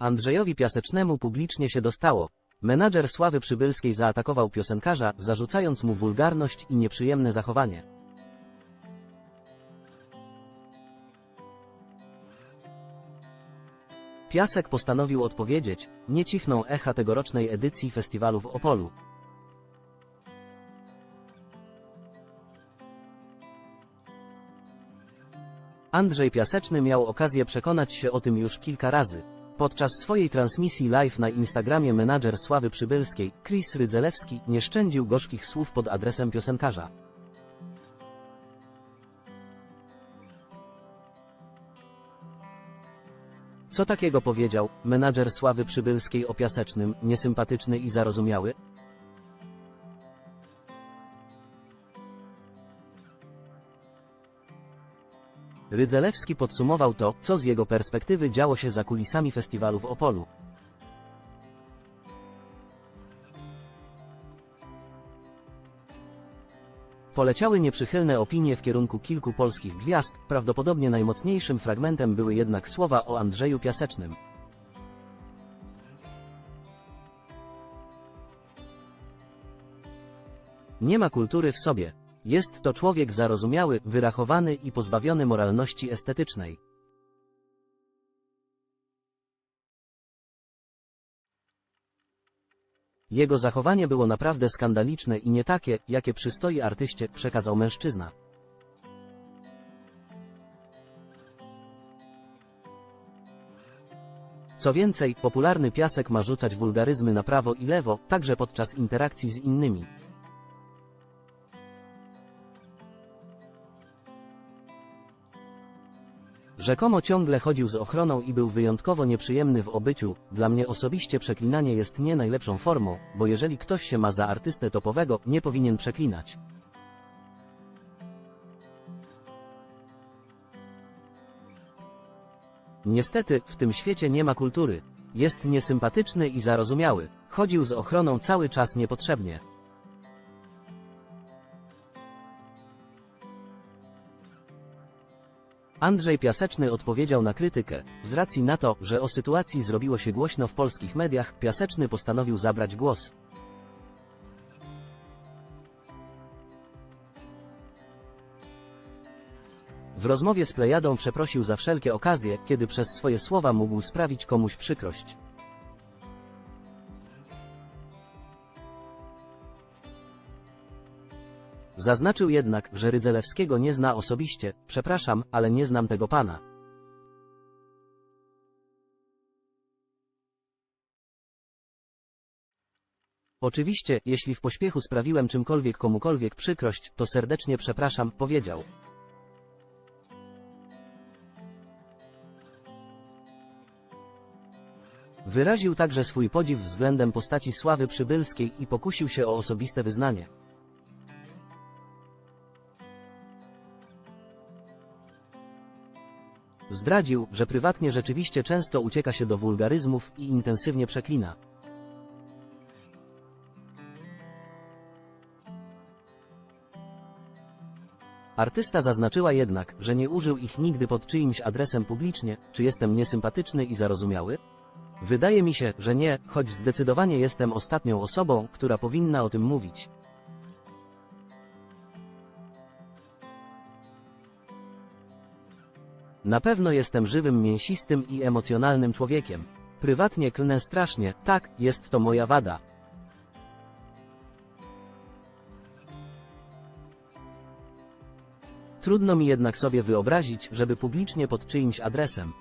Andrzejowi Piasecznemu publicznie się dostało. Menadżer Sławy Przybylskiej zaatakował piosenkarza, zarzucając mu wulgarność i nieprzyjemne zachowanie. Piasek postanowił odpowiedzieć, nie cichną echa tegorocznej edycji festiwalu w Opolu. Andrzej Piaseczny miał okazję przekonać się o tym już kilka razy. Podczas swojej transmisji live na Instagramie menadżer Sławy Przybylskiej, Chris Rydzelewski, nie szczędził gorzkich słów pod adresem piosenkarza. Co takiego powiedział menadżer Sławy Przybylskiej o Piasecznym, niesympatyczny i zarozumiały? Rydzelewski podsumował to, co z jego perspektywy działo się za kulisami festiwalu w Opolu. Poleciały nieprzychylne opinie w kierunku kilku polskich gwiazd, prawdopodobnie najmocniejszym fragmentem były jednak słowa o Andrzeju Piasecznym. Nie ma kultury w sobie. Jest to człowiek zarozumiały, wyrachowany i pozbawiony moralności estetycznej. Jego zachowanie było naprawdę skandaliczne i nie takie, jakie przystoi artyście, przekazał mężczyzna. Co więcej, popularny piasek ma rzucać wulgaryzmy na prawo i lewo, także podczas interakcji z innymi. Rzekomo ciągle chodził z ochroną i był wyjątkowo nieprzyjemny w obyciu. Dla mnie osobiście przeklinanie jest nie najlepszą formą, bo jeżeli ktoś się ma za artystę topowego, nie powinien przeklinać. Niestety, w tym świecie nie ma kultury. Jest niesympatyczny i zarozumiały. Chodził z ochroną cały czas niepotrzebnie. Andrzej Piaseczny odpowiedział na krytykę. Z racji na to, że o sytuacji zrobiło się głośno w polskich mediach, Piaseczny postanowił zabrać głos. W rozmowie z Plejadą przeprosił za wszelkie okazje, kiedy przez swoje słowa mógł sprawić komuś przykrość. Zaznaczył jednak, że Rydzelewskiego nie zna osobiście, przepraszam, ale nie znam tego pana. Oczywiście, jeśli w pośpiechu sprawiłem czymkolwiek komukolwiek przykrość, to serdecznie przepraszam, powiedział. Wyraził także swój podziw względem postaci Sławy Przybylskiej i pokusił się o osobiste wyznanie. Zdradził, że prywatnie rzeczywiście często ucieka się do wulgaryzmów i intensywnie przeklina. Artysta zaznaczyła jednak, że nie użył ich nigdy pod czyimś adresem publicznie, czy jestem niesympatyczny i zarozumiały? Wydaje mi się, że nie, choć zdecydowanie jestem ostatnią osobą, która powinna o tym mówić. Na pewno jestem żywym, mięsistym i emocjonalnym człowiekiem. Prywatnie klnę strasznie, tak, jest to moja wada. Trudno mi jednak sobie wyobrazić, żeby publicznie pod czyimś adresem,